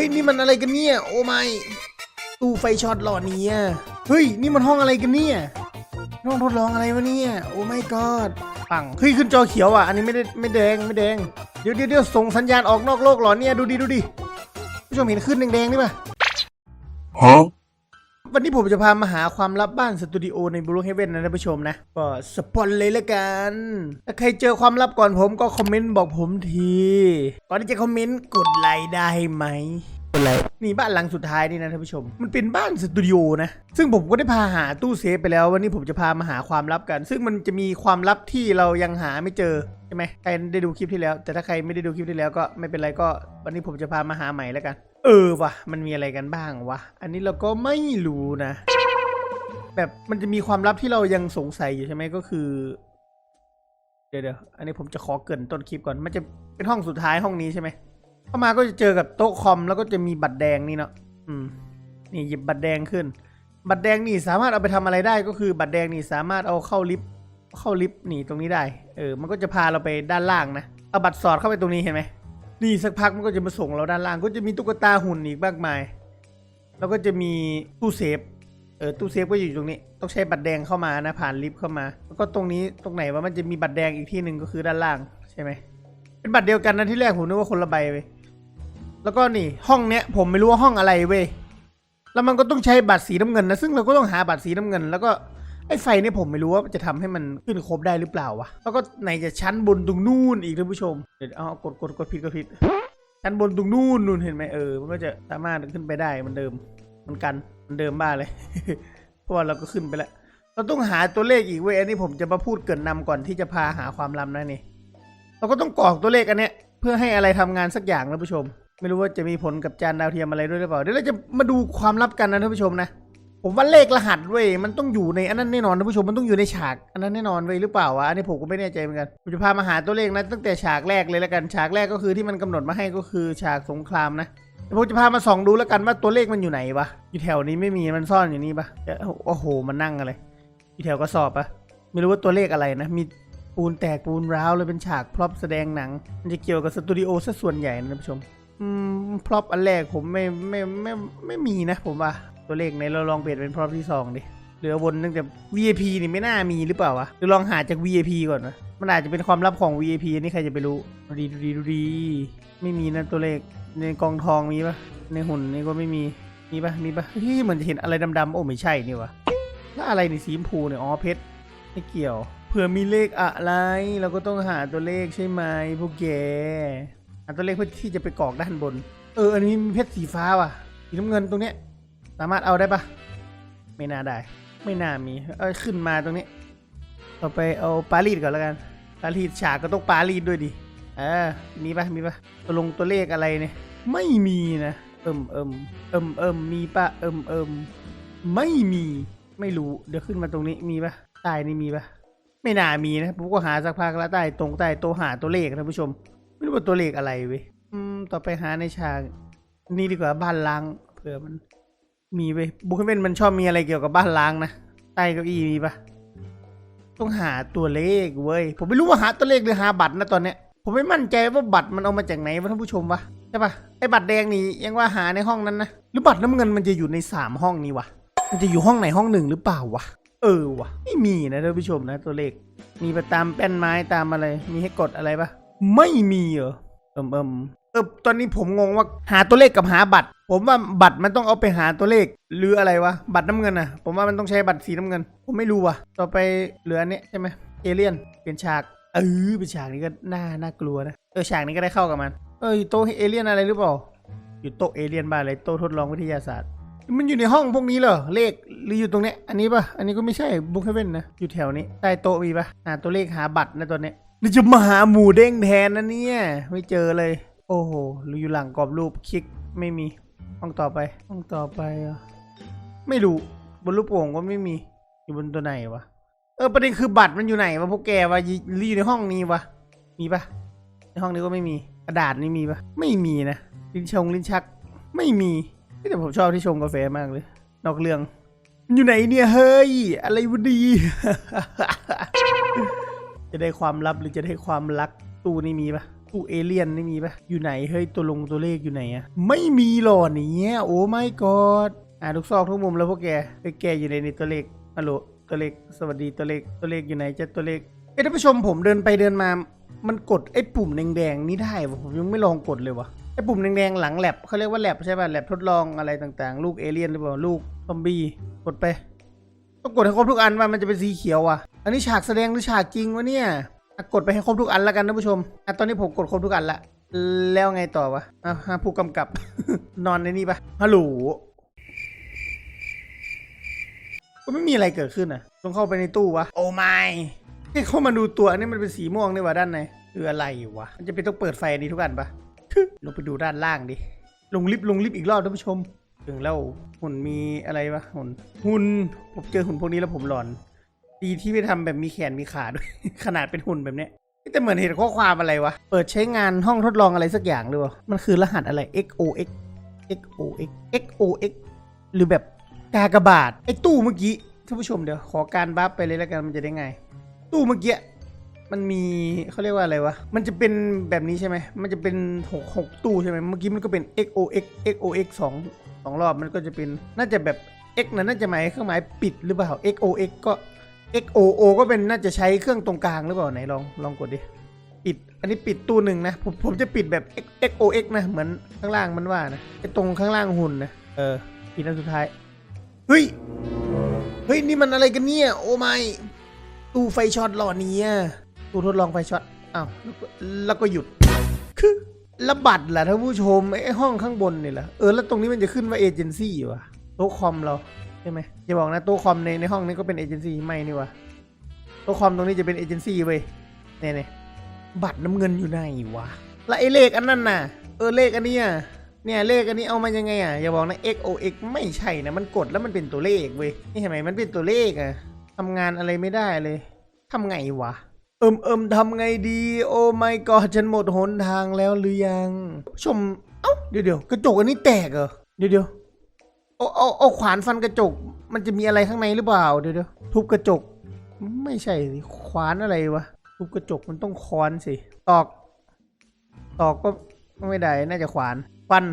ฮ้ยนี่มันอะไรกันเนี่ย โอ้ไม่ตู้ไฟช็อตหลอดเนี่ยเฮ้ยนี่มันห้องอะไรกันเนี่ยห้องทดลองอะไรวะเนี่ย โอ้ไม่กอดปังเฮ้ยขึ้นจอเขียวอะ อันนี้ไม่ได้ไม่แดงไม่แดง เดี๋ยวเดี๋ยวเดี๋ยวส่งสัญญาณออกนอกโลกเหรอเนี่ยดูดิดูดิผู้ชมเห็นขึ้นแดงๆนี่ป่ะ Huh? วันนี้ผมจะพามาหาความลับบ้านสตูดิโอในบลูเฮเว่นนะท่านผู้ชมนะ ก็สปอนเลยละกัน ถ้าใครเจอความลับก่อนผมก็คอมเมนต์บอกผมที ก่อนที่จะคอมเมนต์กดไลค์ได้ไหมกดไลค์นี่บ้านหลังสุดท้ายนี่นะท่านผู้ชม มันเป็นบ้านสตูดิโอนะ ซึ่งผมก็ได้พาหาตู้เซฟไปแล้ว วันนี้ผมจะพามาหาความลับกัน ซึ่งมันจะมีความลับที่เรายังหาไม่เจอใช่ไหมใครได้ดูคลิปที่แล้ว แต่ถ้าใครไม่ได้ดูคลิปที่แล้วก็ไม่เป็นไรก็ วันนี้ผมจะพามาหาใหม่แล้วกันเออว่ะมันมีอะไรกันบ้างวะ อันนี้เราก็ไม่รู้นะ แบบมันจะมีความลับที่เรายังสงสัยอยู่ใช่ไหมก็คือ เดี๋ยวเดี๋ยวอันนี้ผมจะขอเกินต้นคลิปก่อน มันจะเป็นห้องสุดท้ายห้องนี้ใช่ไหมเข้ามาก็จะเจอกับโต๊ะคอมแล้วก็จะมีบัตรแดงนี่เนาะอืม นี่หยิบบัตรแดงขึ้น บัตรแดงนี่สามารถเอาไปทำอะไรได้ก็คือ บัตรแดงนี่สามารถเอาเข้าลิฟต์เข้าลิฟต์นี่ตรงนี้ได้ เออ มันก็จะพาเราไปด้านล่างนะเอาบัตรสอดเข้าไปตรงนี้เห็นไหม นี่สักพักมันก็จะมาส่งเราด้านล่างก็จะมีตุ๊กตาหุ่นอีกมากมาย แล้วก็จะมีตู้เซฟเออตู้เซฟก็อยู่ตรงนี้ ต้องใช้บัตรแดงเข้ามานะผ่านลิฟต์เข้ามา แล้วก็ตรงนี้ตรงไหนว่ามันจะมีบัตรแดงอีกที่หนึ่งก็คือด้านล่างใช่ไหมเป็นบัตรเดียวกันนะที่แรกผมนึกว่าคนละใบเว้ยแล้วก็นี่ห้องเนี้ยผมไม่รู้ว่าห้องอะไรเว้ยแล้วมันก็ต้องใช้บัตรสีน้ำเงินนะซึ่งเราก็ต้องหาบัตรสีน้ำเงิน แล้วก็ ไอ้ไฟเนี่ยผมไม่รู้ว่าจะทำให้มันขึ้นครบได้หรือเปล่าวะ แล้วก็ไหนจะชั้นบนตรงนู่นอีกท่านผู้ชม เดี๋ยวเอากดกดกดผิดกดผิด ชั้นบนตรงนู่นนู่นเห็นไหมเออ มันก็จะสามารถขึ้นไปได้มันเดิมมันกันมันเดิมบ้าเลย เพราะว่าเราก็ขึ้นไปแล้ว เราต้องหาตัวเลขอีกเว้ย อันนี้ผมจะมาพูดเกินนำก่อนที่จะพาหาความลับนะนี่ เราก็ต้องกรอกตัวเลขอันเนี้ยเพื่อให้อะไรทำงานสักอย่างนะผู้ชม ไม่รู้ว่าจะมีผลกับจานดาวเทียมอะไรด้วยหรือเปล่า เดี๋ยวเราจะมาดูความลับกันนะท่านผู้ชมนะ ผมว่าเลขรหัสเว้ยมันต้องอยู่ในอันนั้นแน่นอนท่านผู้ชมมันต้องอยู่ในฉากอันนั้นแน่นอนเว้ยหรือเปล่าวะอันนี้ผมก็ไม่แน่ใจเหมือนกันผมจะพามาหาตัวเลขนะตั้งแต่ฉากแรกเลยแล้วกันฉากแรกก็คือที่มันกำหนดมาให้ก็คือฉากสงครามนะเดี๋ยวผมจะพามาส่องดูแล้วกันว่าตัวเลขมันอยู่ไหนวะอยู่แถวนี้ไม่มีมันซ่อนอยู่นี่ปะเดี๋ยวโอ้โหมันนั่งอะไรอยู่แถวกระสอบปะไม่รู้ว่าตัวเลขอะไรนะมีปูนแตกปูนร้าวเลยเป็นฉากพร็อพแสดงหนัง มันจะเกี่ยวกับสตูดิโอซะส่วนใหญ่นะท่านผู้ชมอืมพร็อพอันแรกผมไม่ไม่ไม่ไม่ไม่มีนะผมว่า ตัวเลขในเราลองเปลี่ยนเป็นพร็อพที่สองดิเหลือวนตั้งแต่ VIP นี่ไม่น่ามีหรือเปล่าวะหรือลองหาจาก VIP ก่อนนะมันอาจจะเป็นความลับของ VIP อันนี่ใครจะไปรู้ดูดีดูดีดูดีไม่มีนะตัวเลขในกองทองมีปะในหุ่นนี่ก็ไม่มีมีปะมีปะเฮ้ยเหมือนจะเห็นอะไรดำๆโอ้ไม่ใช่นี่วะแล้วอะไรนี่สีชมพูเนี่ยอ๋อเพชรไม่เกี่ยวเผื่อมีเลขอะไรเราก็ต้องหาตัวเลขใช่ไหมพวกแกหาตัวเลขเพื่อที่จะไปกรอกด้านบน เอออันนี้มีเพชรสีฟ้าว่ะสีน้ำเงินตรงเนี้ย สามารถเอาได้ปะไม่น่าได้ ไม่น่ามี เออขึ้นมาตรงนี้ต่อไปเอาปารีสก่อนแล้วกัน ปารีสฉากก็ต้องปารีสด้วยดิเออมีปะมีปะตัวลงตัวเลขอะไรเนี่ย ไม่มีนะ เอิมเอิมเอิมเอิมมีปะเอิมเอิมไม่มี ไม่รู้ เดี๋ยวขึ้นมาตรงนี้มีปะใต้นี่มีปะไม่น่ามีนะผมก็หาสักพักแล้วใต้ตรงใต้ตัวหาตัวเลขท่านผู้ชม ไม่รู้ว่าตัวเลขอะไรเว้ย อืม ต่อไปหาในฉาก นี่ดีกว่าบ้านล้างเผื่อมัน มีเว้ยบุคเวนมันชอบมีอะไรเกี่ยวกับบ้านล้างนะใต้เก้าอี้มีปะต้องหาตัวเลขเว้ย ผมไม่รู้ว่าหาตัวเลขหรือหาบัตรนะตอนเนี้ย ผมไม่มั่นใจว่าบัตรมันเอามาจากไหนวะท่านผู้ชมวะใช่ปะไอ้บัตรแดงนี่ยังว่าหาในห้องนั้นนะ หรือบัตรน้ำเงินมันจะอยู่ในสามห้องนี้วะ มันจะอยู่ห้องไหนห้องหนึ่งหรือเปล่าวะ เออวะไม่มีนะท่านผู้ชมนะ ตัวเลข มีไปตามแป้นไม้ตามอะไร มีให้กดอะไรปะไม่มีเหรอเอิมเอิม ออตอนนี้ผมงงว่าหาตัวเลขกับหาบัตร ผมว่าบัตรมันต้องเอาไปหาตัวเลขหรืออะไรวะบัตรน้ำเงินนะผมว่ามันต้องใช้บัตรสีน้ำเงิน ผมไม่รู้ว่ะต่อไปเหลือนเนี้ยใช่ไหมเอเลี่ยนเปลี่ยนฉากเออเป็นฉากนี้ก็น่าน่ากลัวนะเออฉากนี้ก็ได้เข้ากับมัน เอออยู่โต๊ะเอเลี่ยนอะไรหรือเปล่าอยู่โต๊ะเอเลี่ยนบ้าอะไรโต๊ะทดลองวิทยาศาสตร์ มันอยู่ในห้องพวกนี้เหรอเลขหรืออยู่ตรงเนี้ยอันนี้ปะอันนี้ก็ไม่ใช่บุ๊กเฮเว่นนะอยู่แถวนี้ใต้โต๊ะมีปะหาตัวเลขหาบัตรนะตัวเนี้ยนี่จะมาหาหมูเด้งแทนนะเนี่ยไม่เจอเลย โอ้โหหรืออยู่หลังกรอบรูปคลิกไม่มีห้องต่อไปห้องต่อไปอะไม่รู้บนรูปโป่งก็ไม่มี อยู่บนตัวไหนวะเออประเด็นคือบัตรมันอยู่ไหนวะพวกแกวะยหรืออยู่ในห้องนี้วะมีปะในห้องนี้ก็ไม่มีกระดาษนี่มีปะไม่มีนะลิ้นชงลิ้นชัก ไม่มีแต่ผมชอบที่ชงกาแฟมากเลย นอกเรื่องมันอยู่ไหนเนี่ยเฮ้ย อะไรวะดี จะได้ความลับหรือจะได้ความรักตู้นี่มีปะ ตู้เอเลี่ยนนี่มีปะอยู่ไหนเฮ้ยตัวลงตัวเลขอยู่ไหนอะไม่มีหรอเนี่ยโอ้ไม่กอดอ่าทุกซอกทุกมุมแล้วพวกแกไอ้ยแกอยู่ในนี่ตัวเลขฮัลโหลตัวเลขสวัสดีตัวเลขตัวเลขอยู่ไหนจะตัวเลขเอ้ท่านผู้ชมผมเดินไปเดินมา มันกดไอ้ปุ่มแดงๆนี่ได้วะผมยังไม่ลองกดเลยวะไอ้ปุ่มแดงๆหลังแลบเขาเรียกว่าแลบใช่ป่ะแลบทดลองอะไรต่างๆ ลูกเอเลี่ยนหรือเปล่าลูกซอมบี้กดไปต้องกดให้ครบทุกอันว่ามันจะเป็นสีเขียวว่ะ อันนี้ฉากแสดงหรือฉากจริงวะเนี่ย กดไปให้ครบทุกอันแล้วกันท่านผู้ชมอะตอนนี้ผมกดครบทุกอันละแล้วไงต่อวะอะฮะผู้กำกับ นอนในนี่ปะฮัลโหลก็ไม่มีอะไรเกิดขึ้นอะต้องเข้าไปในตู้วะโอ้ไม่ให้เข้ามาดูตัวอันนี้มันเป็นสีม่วงนี่วะด้านในคืออะไรวะมันจะเป็นต้องเปิดไฟอันนี้ทุกอันปะทึลงไปดูด้านล่างดิลงลิฟต์ลงลิฟต์อีกรอบท่านผู้ชมถึงแล้วหุ่นมีอะไรวะหุ่นหุ่นผมเจอหุ่นพวกนี้แล้วผมหลอน ดีที่ไม่ทำแบบมีแขนมีขาด้วย ขนาดเป็นหุ่นแบบเนี้ยแต่เหมือนเห็นข้อความอะไรวะ เปิดใช้งานห้องทดลองอะไรสักอย่างหรือเปล่า มันคือรหัสอะไร XOX XOX XOX หรือแบบกากบาทไอ้ตู้เมื่อกี้ท่านผู้ชมเดี๋ยวขอการบัฟไปเลยแล้วกันมันจะได้ไง ตู้เมื่อกี้มันมีเขาเรียกว่าอะไรวะ มันจะเป็นแบบนี้ใช่ไหม มันจะเป็นหกหกตู้ใช่ไหมเมื่อกี้มันก็เป็น XOX XOX สองสองรอบมันก็จะเป็นน่าจะแบบ X นั้นน่าจะหมายเครื่องหมายปิดหรือเปล่า XOX ก็ XOO ก็เป็นน่าจะใช้เครื่องตรงกลางหรือเปล่าไหนลองลองกดดิ ปิด อันนี้ปิดตู้หนึ่งนะ ผมผมจะปิดแบบ XOX นะ เหมือนข้างล่างมันว่านะไอตรงข้างล่างหุ่นนะ เออปิดอันสุดท้าย เฮ้ย เฮ้ย นี่มันอะไรกันเนี่ย โอ้ไม่ตู้ไฟช็อตหล่อนี้อะตู้ทดลองไฟช็อตอ้าวแล้วก็แล้วก็หยุด คือระบัดแหละท่านผู้ชมไอ้ห้องข้างบนนี่แหละเออแล้วตรงนี้มันจะขึ้นว่าเอเจนซี่วะโต๊ะคอมเรา ช่ไหมอย่าบอกนะโต๊ะคอมในในห้องนี้ก็เป็นเอเจนซี่ไม่นี่วะโต๊ะคอมตรงนี้จะเป็นเอเจนซี่เว้ยเนี่ยเนี่ยบัตรน้ำเงินอยู่ไหนวะแล้วไอ้เลขอันนั้นน่ะ เออเลขอันนี้ยเนี่ยเลขอันนี้เอามายังไงอะอย่าบอกนะ x o x ไม่ใช่นะมันกดแล้วมันเป็นตัวเลขเว้ยนี่เห็นไหมมันเป็นตัวเลขอะทำงานอะไรไม่ได้เลยทำไงวะ เอิมเอิมทำไงดี โอ้ไม่ก็ฉันหมดหนทางแล้วหรือยัง ชม เอ้าเดี๋ยวเดี๋ยวกระจกอันนี้แตกเหรอเดี๋ยวเดี๋ยว เอาเอาเอาขวานฟันกระจก มันจะมีอะไรข้างในหรือเปล่าเดี๋ยวเดี๋ยวทุบกระจก ไม่ใช่สิขวานอะไรวะทุบกระจกมันต้องค้อนสิตอก ตอกก็ไม่ได้น่าจะขวาน ฟัน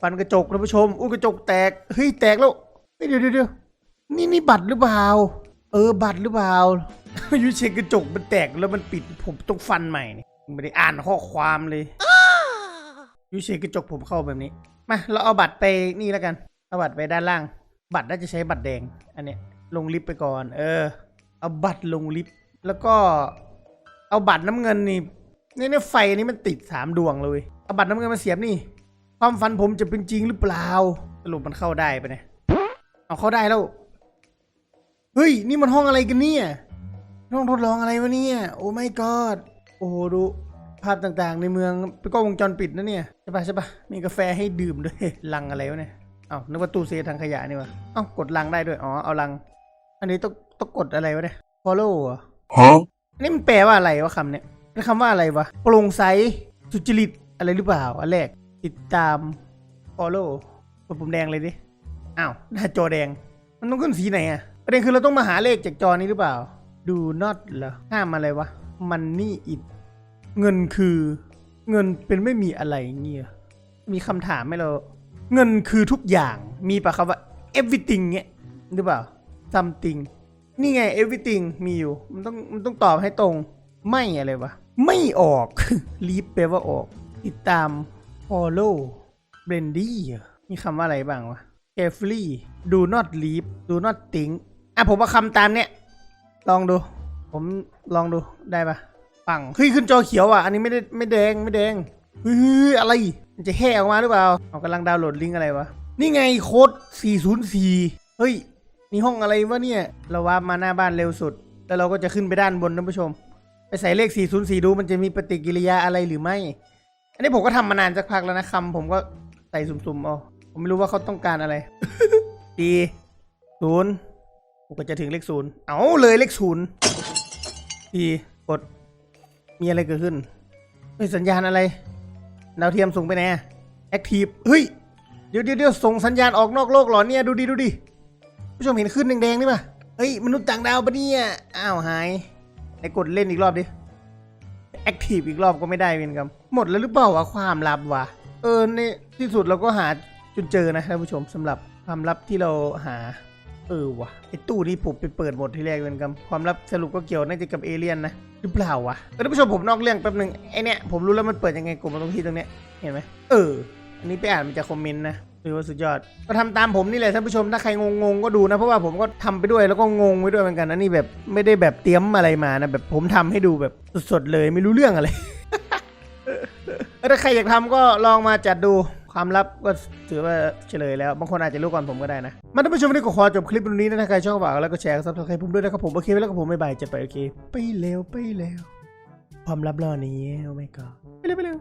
ฟันกระจกท่านผู้ชมอุ้ยกระจกแตกเฮ้ยแตกแล้วเฮ้ยเดี๋ยวเดี๋ยวนี่นี่บัตรหรือเปล่า เออบัตรหรือเปล่ายูเชนกระจกมันแตกแล้วมันปิดผมต้องฟันใหม่นี่ไม่ได้อ่านข้อความเลย ยูเชนกระจกผมเข้าแบบนี้ มา เราเอาบัตรไปนี่แล้วกัน เอาบัตรไปด้านล่าง บัตรน่าจะใช้บัตรแดง อันเนี้ยลงลิฟต์ไปก่อน เออ เอาบัตรลงลิฟต์ แล้วก็ เอาบัตรน้ำเงินนี่นี่นี่ไฟนี้มันติดสามดวงเลย เอาบัตรน้ำเงินมาเสียบนี่ ความฝันผมจะเป็นจริงหรือเปล่า สรุปมันเข้าได้ไปเนี่ยเอาเข้าได้แล้ว เฮ้ย นี่มันห้องอะไรกันเนี่ย ห้องทดลองอะไรวะเนี่ย โอ้ไม่กอด โอ้โหดู ภาพต่างๆ ในเมืองเป็นกล้องวงจรปิดนะเนี่ยใช่ปะใช่ปะมีกาแฟให้ดื่มด้วยลังอะไรวะเนี่ยเอ้านึกว่าตู้เซฟทางขยะนี่วะเอ้ากดลังได้ด้วยอ๋อเอาลัง อันนี้ต้องต้องกดอะไรวะเนี่ย follow เหรอ Huh? อันนี้มันแปลว่าอะไรวะคำเนี่ยเป็นคำว่าอะไรวะโปร่งใสสุจริตอะไรหรือเปล่าอันแรกติดตาม follow กดปุ่มแดงเลยดิอ้าวหน้าจอแดง มันต้องขึ้นสีไหนอะประเด็นคือเราต้องมาหาเลขจากจอนี้หรือเปล่า do not เหรอห้ามอะไรวะ money it เงินคือเงินเป็นไม่มีอะไรเงี้ยมีคำถามไหมเรา เงินคือทุกอย่างมีปะครับว่า everything เงี้ยหรือเปล่า something นี่ไง everything มีอยู่ มันต้องมันต้องตอบให้ตรง ไม่อะไรวะ ไม่ออก leave แปลว่าออก ติดตาม follow brandy มีคำว่าอะไรบ้างวะ carefully do not leave do not think อะผมว่าคำตามเนี้ย ลองดู ผมลองดูได้ปะ ปังเฮ้ยขึ้นจอเขียวอะอันนี้ไม่ได้ไม่แดงไม่แดงเฮ้ยอะไรมันจะแห่ออกมาหรือเปล่าเอากำลังดาวน์โหลดลิงก์อะไรวะนี่ไงโค้ด404 เฮ้ยนี่ห้องอะไรวะเนี่ย เราว่ามาหน้าบ้านเร็วสุด แล้วเราก็จะขึ้นไปด้านบนท่านผู้ชม ไปใส่เลข 404 ดูมันจะมีปฏิกิริยาอะไรหรือไม่ อันนี้ผมก็ทำมานานสักพักแล้วนะคำผมก็ใส่สุ่มๆเอาผมไม่รู้ว่าเขาต้องการอะไร ดีศูนย์กูก็จะถึงเลขศูนย์เอาเลยเลขศูนย์ดีกด มีอะไรเกิดขึ้นเฮ้ยสัญญาณอะไร ดาวเทียมส่งไปไหนแอคทีฟเฮ้ยเดี๋ยวเดี๋ยวเดี๋ยวส่งสัญญาณออกนอกโลกเหรอเนี่ยดูดิดูดิผู้ชมเห็นขึ้นแดงๆนี่ป่ะเฮ้ยมนุษย์ต่างดาวปะเนี่ย อ้าวหายไหนกดเล่นอีกรอบดิแอคทีฟอีกรอบก็ไม่ได้เวนครับ หมดแล้วหรือเปล่าวะความลับวะ เออในที่สุดเราก็หาจนเจอนะท่านผู้ชมสำหรับความลับที่เราหา เออวะไอตู้นี้ผมไปเปิดหมดที่แรกเป็นกับความลับสรุปก็เกี่ยวน่าจะกับเอเลี่ยนนะหรือเปล่าวะเออท่านผู้ชมผมนอกเรื่องแป๊บหนึงไอเนี้ยผมรู้แล้วมันเปิดยังไงกดมาตรงที่ตรงเนี้ยเห็นไหมเออ อันนี้ไปอ่านมาจากคอมเมนต์นะถือว่าสุดยอดก็ทำตามผมนี่แหละท่านผู้ชมถ้าใครงงๆก็ดูนะ เพราะว่าผมก็ทำไปด้วยแล้วก็งงไปด้วยเหมือนกันนะนี่แบบไม่ได้แบบเตรียมอะไรมานะแบบผมทำให้ดูแบบสดๆเลยไม่รู้เรื่องอะไรเออถ้าใครอยากทำก็ลองมาจัดดู ความลับก็ถือว่าเฉลยแล้ว บางคนอาจจะรู้ก่อนผมก็ได้นะมาท่านผู้ชมวันนี้ก็ขอจบคลิปตรงนี้นะถ้าใครชอบก็ฝากแล้วก็แชร์ซับสไครต์ผมด้วยนะครับผมโอเคไว้แล้วก็ผมไม่บายจะไปโอเค ไปเร็วไปเร็วความลับรอนี้โอ้ไม่ก็ไปเร็วไปเร็ว